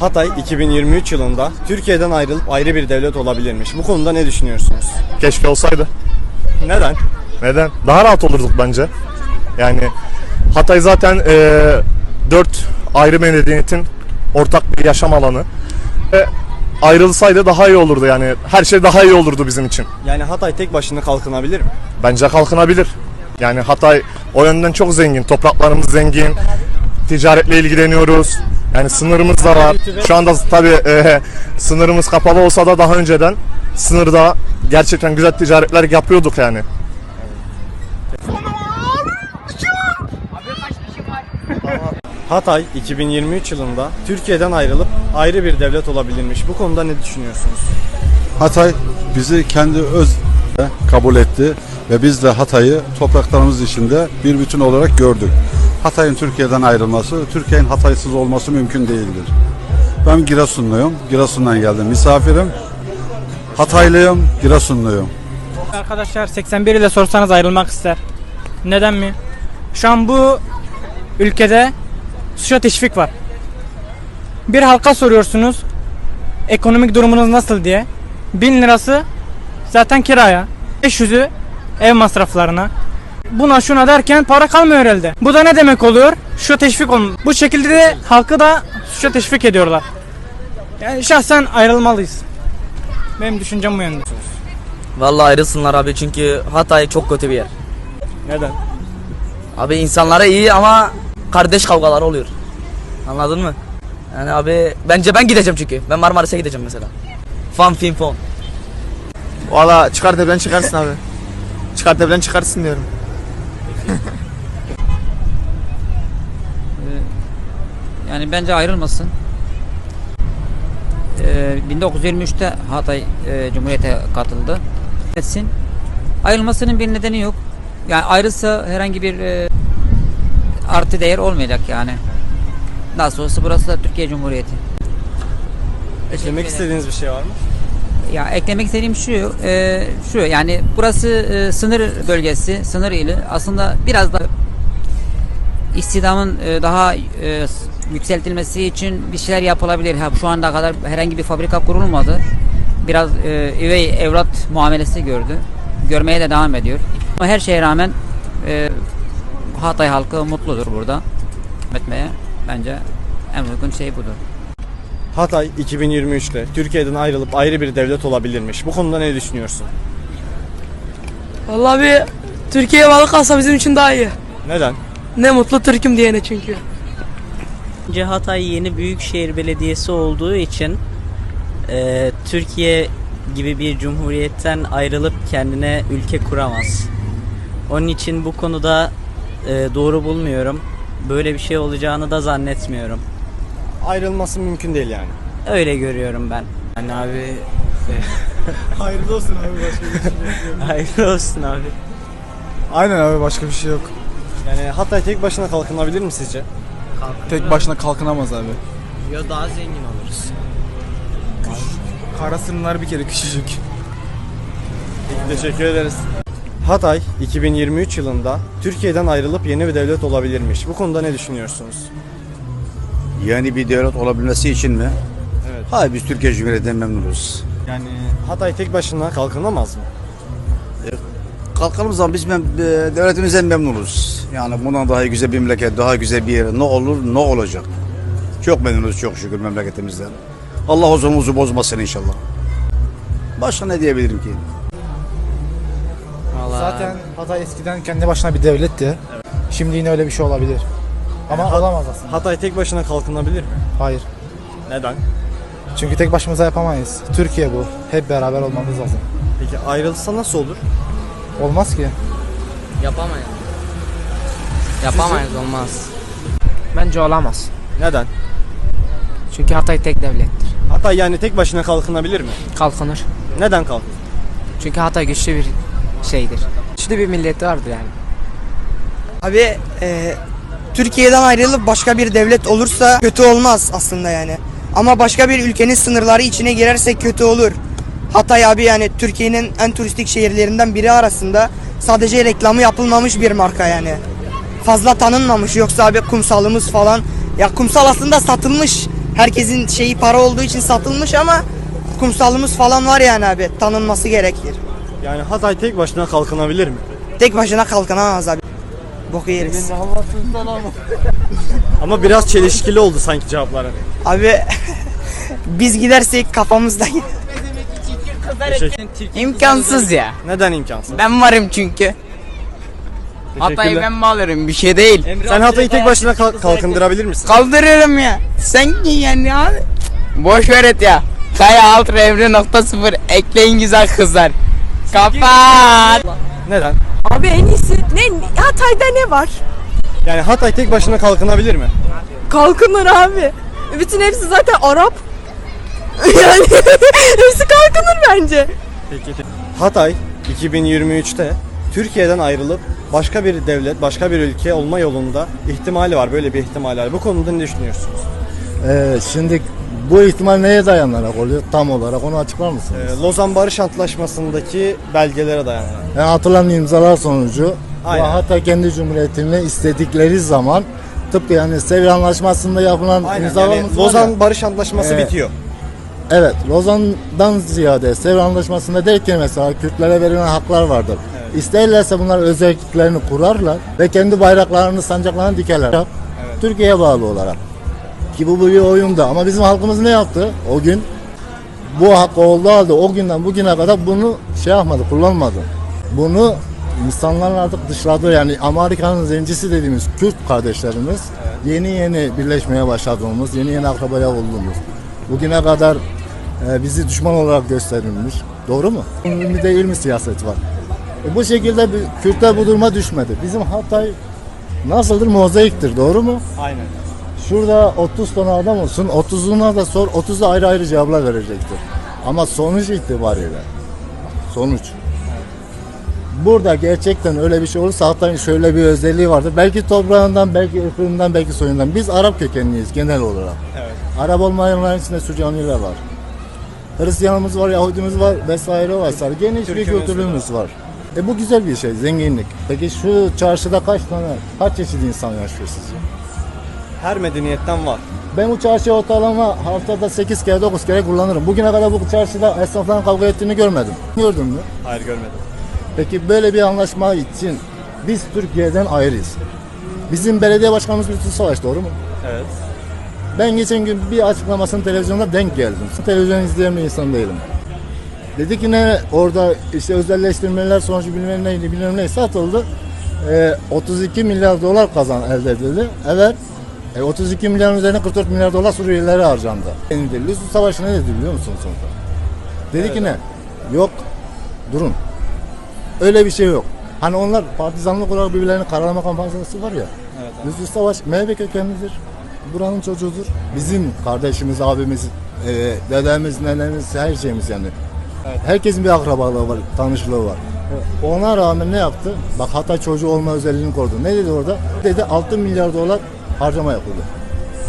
Hatay 2023 yılında Türkiye'den ayrılıp ayrı bir devlet olabilirmiş. Bu konuda ne düşünüyorsunuz? Keşke olsaydı. Neden? Neden? Daha rahat olurduk bence. Yani Hatay zaten e, dört ayrı medeniyetin ortak bir yaşam alanı. Ve ayrılsaydı daha iyi olurdu yani. Her şey daha iyi olurdu bizim için. Yani Hatay tek başına kalkınabilir mi? Bence kalkınabilir. Yani Hatay o yönden çok zengin. Topraklarımız zengin. Ticaretle ilgileniyoruz. Yani sınırımız da var. Şu anda tabii e, sınırımız kapalı olsa da daha önceden sınırda gerçekten güzel ticaretler yapıyorduk yani. Hatay 2023 yılında Türkiye'den ayrılıp ayrı bir devlet olabilirmiş. Bu konuda ne düşünüyorsunuz? Hatay bizi kendi öz kabul etti ve biz de Hatay'ı topraklarımız içinde bir bütün olarak gördük. Hatay'ın Türkiye'den ayrılması, Türkiye'nin Hatay'sız olması mümkün değildir. Ben Giresunluyum, Giresun'dan geldim misafirim. Hataylıyım, Giresunluyum. Arkadaşlar 81 ile sorsanız ayrılmak ister. Neden mi? Şu an bu ülkede suça teşvik var. Bir halka soruyorsunuz ekonomik durumunuz nasıl diye. 1000 lirası zaten kiraya. 500'ü ev masraflarına. Buna şuna derken para kalmıyor herhalde. Bu da ne demek oluyor? Şu teşvik olun. Bu şekilde de halkı da suça teşvik ediyorlar. Yani şahsen ayrılmalıyız. Benim düşüncem bu yönde. Vallahi ayrılsınlar abi çünkü Hatay çok kötü bir yer. Neden? Abi insanlara iyi ama kardeş kavgaları oluyor. Anladın mı? Yani abi bence ben gideceğim çünkü. Ben Marmaris'e gideceğim mesela. Fan film fon. Valla çıkart evden çıkarsın abi. Çıkart evden çıkarsın diyorum. Yani bence ayrılmasın. Ee, 1923'te Hatay e, Cumhuriyet'e katıldı. Etsin. Ayrılmasının bir nedeni yok. Yani ayrılsa herhangi bir e, artı değer olmayacak yani. Nasıl olsa burası da Türkiye Cumhuriyeti. Eklemek istediğiniz bir şey var mı? Ya eklemek istediğim şu, e, şu yani burası e, sınır bölgesi, sınır ili. Aslında biraz da istihdamın e, daha e, yükseltilmesi için bir şeyler yapılabilir. Ha, şu anda kadar herhangi bir fabrika kurulmadı. Biraz e, üvey evlat muamelesi gördü. Görmeye de devam ediyor. Ama her şeye rağmen e, Hatay halkı mutludur burada. Etmeye bence en uygun şey budur. Hatay 2023'te Türkiye'den ayrılıp ayrı bir devlet olabilirmiş. Bu konuda ne düşünüyorsun? Vallahi bir Türkiye'ye balık alsa bizim için daha iyi. Neden? Ne mutlu Türk'üm diyene çünkü. Bence Hatay yeni büyükşehir belediyesi olduğu için e, Türkiye gibi bir cumhuriyetten ayrılıp kendine ülke kuramaz. Onun için bu konuda e, doğru bulmuyorum. Böyle bir şey olacağını da zannetmiyorum. Ayrılması mümkün değil yani. Öyle görüyorum ben. Yani abi Hayırlı olsun abi başka bir şey hayırlı olsun abi. Aynen abi başka bir şey yok. Yani Hatay tek başına kalkınabilir mi sizce? Tek başına kalkınamaz abi. Ya daha zengin oluruz. Kara sınırlar bir kere küçücük. Teşekkür ederiz. Hatay 2023 yılında Türkiye'den ayrılıp yeni bir devlet olabilirmiş. Bu konuda ne düşünüyorsunuz? Yeni bir devlet olabilmesi için mi? Evet. Hayır biz Türkiye Cumhuriyeti'nden memnunuz. Yani Hatay tek başına kalkınamaz mı? Kalkalım zaman biz mem e, devletimizden memnunuz. Yani bundan daha güzel bir memleket, daha güzel bir yer ne olur ne olacak. Çok memnunuz çok şükür memleketimizden. Allah huzurumuzu bozmasın inşallah. Başka ne diyebilirim ki? Zaten Hatay eskiden kendi başına bir devletti. Şimdi yine öyle bir şey olabilir. Ama olamaz aslında. Hatay tek başına kalkınabilir mi? Hayır. Neden? Çünkü tek başımıza yapamayız. Türkiye bu. Hep beraber olmamız lazım. Peki ayrılsa nasıl olur? Olmaz ki. Yapamayız. Yapamayız olmaz. Bence olamaz. Neden? Çünkü Hatay tek devlettir. Hatay yani tek başına kalkınabilir mi? Kalkınır. Neden kalkın? Çünkü Hatay güçlü bir şeydir. Güçlü bir milleti vardır yani. Abi e, Türkiye'den ayrılıp başka bir devlet olursa kötü olmaz aslında yani. Ama başka bir ülkenin sınırları içine girerse kötü olur. Hatay abi yani Türkiye'nin en turistik şehirlerinden biri arasında sadece reklamı yapılmamış bir marka yani. Fazla tanınmamış yoksa abi kumsalımız falan. Ya kumsal aslında satılmış herkesin şeyi para olduğu için satılmış ama kumsalımız falan var yani abi. Tanınması gerekir. Yani Hatay tek başına kalkınabilir mi? Tek başına kalkınamaz abi. Boku yeriz. Ama biraz çelişkili oldu sanki cevapları. Abi biz gidersek kafamızda Teşekkür- İmkansız ya. Neden imkansız? Ben varım çünkü. Hatay'ı Teşekkürler. ben mi alırım bir şey değil. Sen Hatay'ı tek başına kalk- kalkındırabilir misin? Kaldırırım ya. Sen ki yani abi. Boş ver et ya. Kaya alt evre nokta sıfır ekleyin güzel kızlar. Kapat. Neden? Abi en iyisi ne Hatay'da ne var? Yani Hatay tek başına kalkınabilir mi? Kalkınır abi. Bütün hepsi zaten Arap. yani hepsi kalkınır bence. Peki. Hatay 2023'te Türkiye'den ayrılıp başka bir devlet, başka bir ülke olma yolunda ihtimali var. Böyle bir ihtimali var. Bu konuda ne düşünüyorsunuz? Ee, şimdi bu ihtimal neye dayanarak oluyor tam olarak onu açıklar mısınız? Ee, Lozan Barış Antlaşması'ndaki belgelere dayanarak. Yani atılan imzalar sonucu Aynen. bu Hatay kendi cumhuriyetini istedikleri zaman tıpkı yani Sevr Anlaşması'nda yapılan Aynen. imzalarımız Yani var ya. Lozan Barış Antlaşması Evet. bitiyor. Evet, Lozan'dan ziyade Sevr Anlaşması'nda derken mesela Kürtlere verilen haklar vardır. İsterlerse bunlar özelliklerini kurarlar ve kendi bayraklarını, sancaklarını dikerler. Türkiye'ye bağlı olarak. Ki bu bir oyunda ama bizim halkımız ne yaptı o gün? Bu hak olduğu halde o günden bugüne kadar bunu şey yapmadı, kullanmadı. Bunu insanların artık dışladığı yani Amerika'nın zencisi dediğimiz Kürt kardeşlerimiz yeni yeni birleşmeye başladığımız, yeni yeni akrabaya olduğumuz. Bugüne kadar e, bizi düşman olarak gösterilmiş. Doğru mu? Bir değil mi siyaset var? E, bu şekilde Kürtler bu duruma düşmedi. Bizim Hatay nasıldır? Mozaiktir. Doğru mu? Aynen. Şurada 30 tane adam olsun. 30'una da sor. 30 da ayrı ayrı cevaplar verecektir. Ama sonuç itibariyle sonuç. Burada gerçekten öyle bir şey olursa Hatay'ın şöyle bir özelliği vardır. Belki toprağından, belki ırkından, belki soyundan. Biz Arap kökenliyiz genel olarak. Evet. Arap olmayanların içinde Süryaniler var. Hristiyanımız var, Yahudimiz var vesaire var. Geniş bir Türkümüz kültürümüz var. E bu güzel bir şey, zenginlik. Peki şu çarşıda kaç tane, kaç çeşit insan yaşıyor sizce? Her medeniyetten var. Ben bu çarşı ortalama haftada 8 kere 9 kere kullanırım. Bugüne kadar bu çarşıda esnafların kavga ettiğini görmedim. Gördün mü? Hayır görmedim. Peki böyle bir anlaşma için biz Türkiye'den ayrıyız. Bizim belediye başkanımız Lütfü Savaş doğru mu? Evet. Ben geçen gün bir açıklamasını televizyonda denk geldim. Televizyon izleyen bir insan değilim. Dedi ki ne orada işte özelleştirmeler sonucu bilmem neydi bilmem ne satıldı. Ee, 32 milyar dolar kazan elde edildi. Evet. E, 32 milyarın üzerine 44 milyar dolar Suriyelilere harcandı. Denildi. Lütfü Savaş ne dedi biliyor musun sonunda? Dedi ki ne? Yok. Durun. Öyle bir şey yok. Hani onlar partizanlık olarak birbirlerini karalama kampanyası var ya. Evet. Lütfü Savaş MHP kökenlidir. Buranın çocuğudur. Bizim kardeşimiz, abimiz, e, dedemiz, nenemiz, her şeyimiz yani. Herkesin bir akrabalığı var, tanışlığı var. Ona rağmen ne yaptı? Bak Hatay çocuğu olma özelliğini korudu. Ne dedi orada? Dedi 6 milyar dolar harcama yapıldı.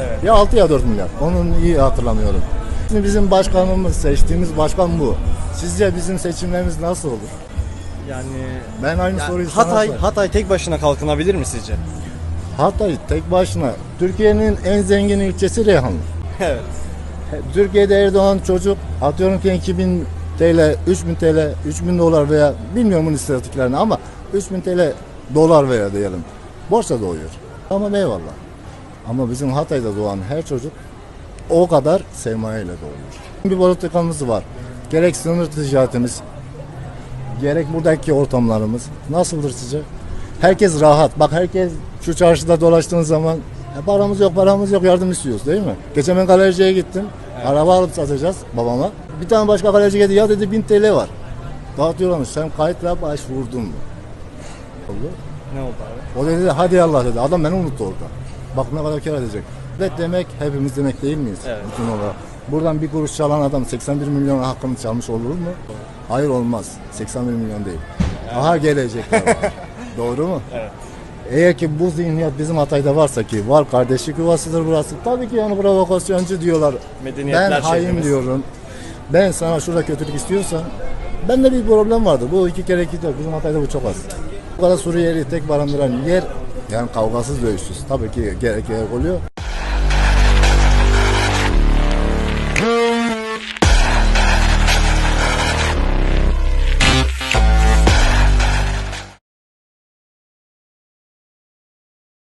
Evet. Ya 6 ya 4 milyar. Onun iyi hatırlamıyorum. Şimdi bizim başkanımız, seçtiğimiz başkan bu. Sizce bizim seçimlerimiz nasıl olur? Yani Ben aynı Yani soruyu sana Hatay sorayım. Hatay tek başına kalkınabilir mi sizce? Hatay tek başına Türkiye'nin en zengin ilçesi Reyhanlı. Evet. Türkiye'de Erdoğan çocuk atıyorum ki 2000 TL, 3000 TL, 3000 dolar veya bilmiyorum bunun istatistiklerini ama 3000 TL dolar veya diyelim. Borsa doğuyor. Ama eyvallah. Ama bizim Hatay'da doğan her çocuk o kadar sermayeyle doğuyor. Bir politikamız var. Gerek sınır ticaretimiz, gerek buradaki ortamlarımız nasıldır sizce? Herkes rahat. Bak herkes şu çarşıda dolaştığın zaman "E, paramız yok paramız yok yardım istiyoruz değil mi? Geçen ben galericiye gittim. Araba alıp satacağız babama. Bir tane başka galerici geldi ya dedi 1000 TL var. Dağıtıyorlarmış sen kayıtla başvurdun mu? Oldu. Ne oldu abi? O dedi hadi Allah dedi. Adam beni unuttu orada. Bak ne kadar kar edecek. Evet demek hepimiz demek değil miyiz? Evet. Bütün olarak. Buradan bir kuruş çalan adam 81 milyon hakkını çalmış olur mu? Hayır olmaz. 81 milyon değil. Daha gelecekler. Doğru mu? Evet. Eğer ki bu zihniyet bizim Hatay'da varsa ki var kardeşlik yuvasıdır burası. Tabii ki yani provokasyoncu diyorlar. Medeniyetler Ben hain şehrimiz. diyorum. Ben sana şurada kötülük istiyorsan bende bir problem vardı. Bu iki kere iki dört. Bizim Hatay'da bu çok az. Bu kadar Suriyeli tek barındıran yer yani kavgasız dövüşsüz. Tabii ki gerek oluyor.